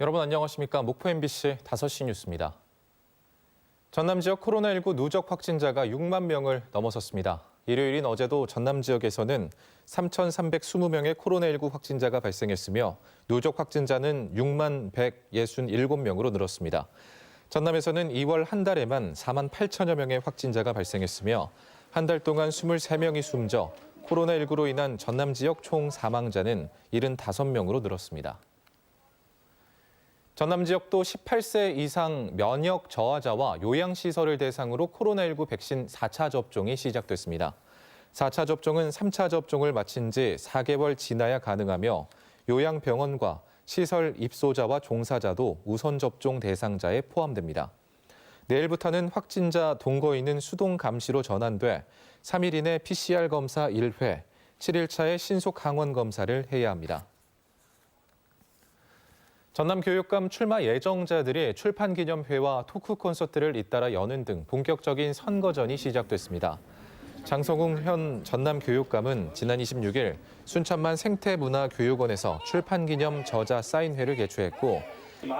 여러분 안녕하십니까? 목포 MBC 5시 뉴스입니다. 전남 지역 코로나19 누적 확진자가 6만 명을 넘어섰습니다. 일요일인 어제도 전남 지역에서는 3,320명의 코로나19 확진자가 발생했으며 누적 확진자는 6만 167명으로 늘었습니다. 전남에서는 2월 한 달에만 4만 8천여 명의 확진자가 발생했으며 한 달 동안 23명이 숨져 코로나19로 인한 전남 지역 총 사망자는 75명으로 늘었습니다. 전남 지역도 18세 이상 면역 저하자와 요양시설을 대상으로 코로나19 백신 4차 접종이 시작됐습니다. 4차 접종은 3차 접종을 마친 지 4개월 지나야 가능하며 요양병원과 시설 입소자와 종사자도 우선 접종 대상자에 포함됩니다. 내일부터는 확진자 동거 인은 수동 감시로 전환돼 3일 이내 PCR 검사 1회, 7일차에 신속 항원 검사를 해야 합니다. 전남 교육감 출마 예정자들이 출판 기념회와 토크 콘서트를 잇따라 여는 등 본격적인 선거전이 시작됐습니다. 장성웅 현 전남 교육감은 지난 26일 순천만 생태문화교육원에서 출판 기념 저자 사인회를 개최했고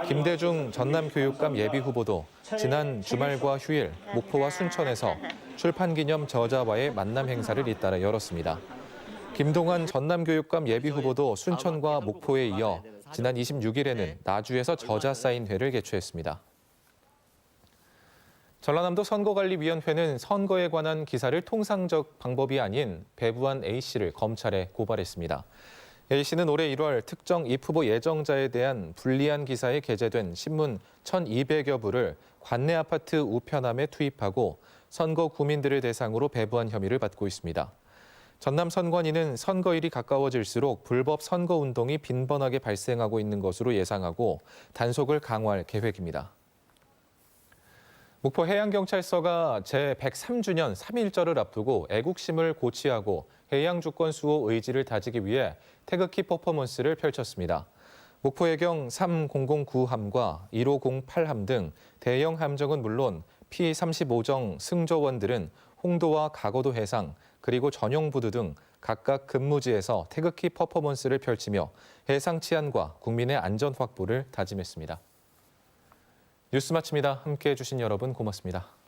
김대중 전남 교육감 예비 후보도 지난 주말과 휴일 목포와 순천에서 출판 기념 저자와의 만남 행사를 잇따라 열었습니다. 김동완 전남교육감 예비 후보도 순천과 목포에 이어 지난 26일에는 나주에서 저자 사인회를 개최했습니다. 전라남도 선거관리위원회는 선거에 관한 기사를 통상적 방법이 아닌 배부한 A씨를 검찰에 고발했습니다. A씨는 올해 1월 특정 입 후보 예정자에 대한 불리한 기사에 게재된 신문 1,200여 부를 관내 아파트 우편함에 투입하고 선거 구민들을 대상으로 배부한 혐의를 받고 있습니다. 전남 선관위는 선거일이 가까워질수록 불법 선거 운동이 빈번하게 발생하고 있는 것으로 예상하고 단속을 강화할 계획입니다. 목포 해양경찰서가 제103주년 3.1절을 앞두고 애국심을 고취하고 해양 주권 수호 의지를 다지기 위해 태극기 퍼포먼스를 펼쳤습니다. 목포 해경 3009함과 1508함 등 대형 함정은 물론 P35정 승조원들은 홍도와 가고도 해상 그리고 전용 부두 등 각각 근무지에서 태극기 퍼포먼스를 펼치며 해상 치안과 국민의 안전 확보를 다짐했습니다. 뉴스 마칩니다. 함께해 주신 여러분 고맙습니다.